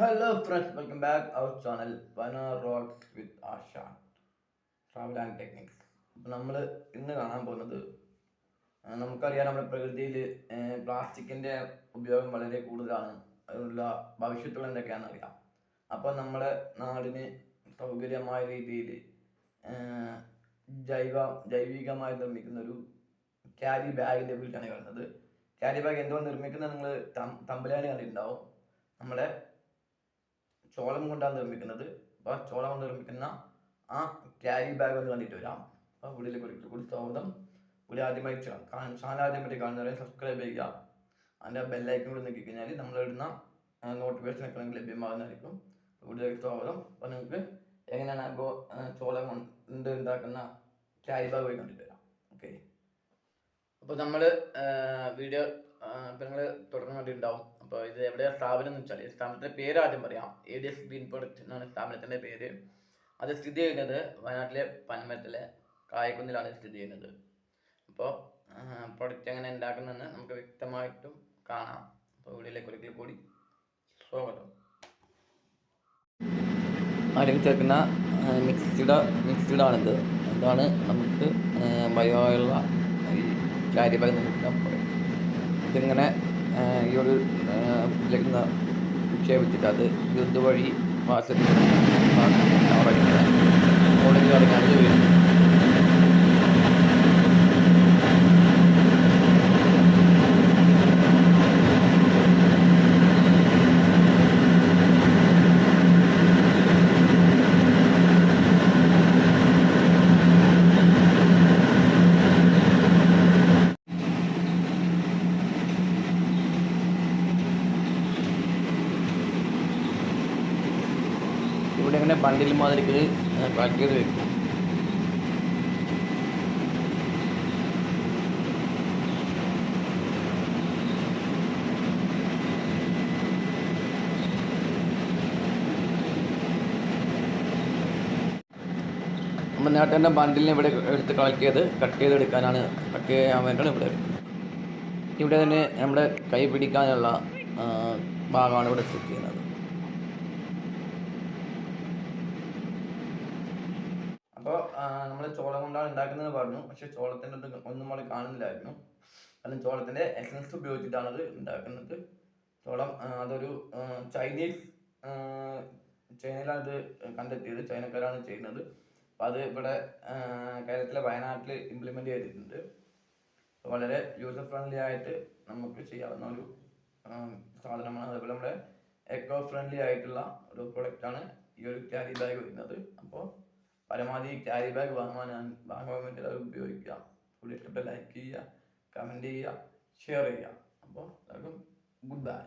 Hello friends welcome back our channel Vana rocks with Asha travel and technics അപ്പം നമ്മൾ ഇന്ന് കാണാൻ പോകുന്നത് നമുക്കറിയാം നമ്മുടെ പ്രകൃതിയിൽ പ്ലാസ്റ്റിക്കിന്റെ ഉപയോഗം വളരെ കൂടുതലാണ്. അതിനുള്ള ഭവിഷ്യത്തുള്ള എന്തൊക്കെയാണെന്ന് അറിയാം. അപ്പോൾ നമ്മുടെ നാടിന് സൗകര്യമായ രീതിയിൽ ജൈവ ജൈവികമായി നിർമ്മിക്കുന്ന ഒരു ക്യാരി ബാഗിന്റെ വീട്ടാണ് കാണുന്നത് ക്യാരി ബാഗ് എന്തുകൊണ്ട് നിർമ്മിക്കുന്നത് നിങ്ങൾ തമ്പലാനി കണ്ടിട്ടുണ്ടാവും. നമ്മുടെ ചോളം കൊണ്ടാണ് നിർമ്മിക്കുന്നത്. അപ്പോൾ ചോളം കൊണ്ട് നിർമ്മിക്കുന്ന ആ ക്യാരി ബാഗ് ഒന്ന് കണ്ടിട്ട് വരാം. അപ്പോൾ ഉള്ളിൽ കുറിച്ച് കൂടി സ്വാഗതം. ഉള്ളിൽ ആദ്യമായി ചാനൽ ആദ്യമായിട്ട് കാണുന്നവരെ സബ്സ്ക്രൈബ് ചെയ്യുക. അതിന്റെ ബെല്ലൈക്കൺ കൂടി നോക്കി കഴിഞ്ഞാൽ നമ്മൾ ഇടുന്ന നോട്ടിഫിക്കേഷൻ ഒക്കെ നിങ്ങൾക്ക് ലഭ്യമാകുന്നതായിരിക്കും. വീട്ടിലേക്ക് സ്വാഗതം. അപ്പോൾ നിങ്ങൾക്ക് എങ്ങനെയാണ് ആ ഗോ ചോളം കൊണ്ട് ഉണ്ടാക്കുന്ന ക്യാരി ബാഗ് പോയി കണ്ടിട്ട് വരാം. ഓക്കെ അപ്പോൾ നമ്മൾ വീഡിയോ നിങ്ങൾ തുടർന്ന് കണ്ടിട്ടുണ്ടാവും. അപ്പോൾ ഇത് എവിടെയാണ് സ്ഥാപനം എന്ന് വെച്ചാൽ ഈ സ്ഥാപനത്തിന്റെ പേര് ആദ്യം പറയാം. A D S green product എന്നാണ് സ്ഥാപനത്തിന്റെ പേര്. അത് സ്ഥിതി ചെയ്യുന്നത് വയനാട്ടിലെ പനമരത്തിലെ കായക്കുന്നിലാണ് സ്ഥിതി ചെയ്യുന്നത്. അപ്പോൾ പ്രൊഡക്റ്റ് എങ്ങനെ ഉണ്ടാക്കുന്നതെന്ന് നമുക്ക് വ്യക്തമായിട്ടും കാണാം. അപ്പോൾ വീഡിയോയിലേക്ക് ഒരിക്കൽ കൂടി സ്വാഗതം. ആദ്യം ചേർക്കുന്ന മിക്സ്ഡ് മിക്സ്ഡ് ആണിത്. ഇതാണ് നമുക്ക് ബയോയുള്ള ഈ കാര്യമായി നമുക്ക് ഇതിങ്ങനെ ഈ ഒരു ഇതിലേക്ക് നിക്ഷേപിച്ചിട്ട് അത് ഇതുവഴി മാസത്തിൽ കോളേജ് ഇറങ്ങാൻ ഇത് ഇവിടെ ഇങ്ങനെ ബണ്ടിൽ മാതിരിക്ക് പാക്ക് ചെയ്ത് വെക്കും. നേരത്തെ തന്നെ ബണ്ടിലിനെ ഇവിടെ എടുത്ത് കളക്ട് ചെയ്ത് കട്ട് ചെയ്തെടുക്കാനാണ്. കട്ട് ചെയ്യാൻ വേണ്ടിയാണ് ഇവിടെ ഇവിടെ തന്നെ നമ്മുടെ കൈ പിടിക്കാനുള്ള ഭാഗമാണ് ഇവിടെ സെറ്റ് ചെയ്യുന്നത്. അപ്പോൾ നമ്മൾ ചോളം കൊണ്ടാണ് ഉണ്ടാക്കുന്നത് പറഞ്ഞു. പക്ഷെ ചോളത്തിന്റെ ഒന്നും നമ്മൾ കാണുന്നില്ലായിരുന്നു. കാരണം ചോളത്തിന്റെ എസൻസ് ഉപയോഗിച്ചിട്ടാണ് അത് ഉണ്ടാക്കുന്നത് ചോളം അതൊരു ചൈനീസ് ചൈനയിലാണ് ഇത് കണ്ടെത്തിയത്. ചൈനക്കാരാണ് ചെയ്യുന്നത്. അപ്പോൾ അത് ഇവിടെ കേരളത്തിലെ വയനാട്ടിൽ ഇംപ്ലിമെന്റ് ചെയ്തിട്ടുണ്ട്. വളരെ യൂസർ ഫ്രണ്ട്ലി ആയിട്ട് നമുക്ക് ചെയ്യാവുന്ന ഒരു സാധനമാണ്. അതേപോലെ നമ്മുടെ എക്കോ ഫ്രണ്ട്ലി ആയിട്ടുള്ള ഒരു പ്രൊഡക്റ്റാണ് ഈ ഒരു ക്യാരി ബാഗ് വരുന്നത്. അപ്പോൾ പരമാവധി ക്യാരി ബാഗ് വാങ്ങാൻ വാങ്ങാൻ വേണ്ടി അത് ഉപയോഗിക്കുക. കൂടുതൽ ഇഷ്ടപ്പെട്ട ലൈക്ക് ചെയ്യുക കമന്റ് ചെയ്യുക ഷെയർ ചെയ്യുക. അപ്പോൾ എല്ലാവർക്കും ഗുഡ് ബൈ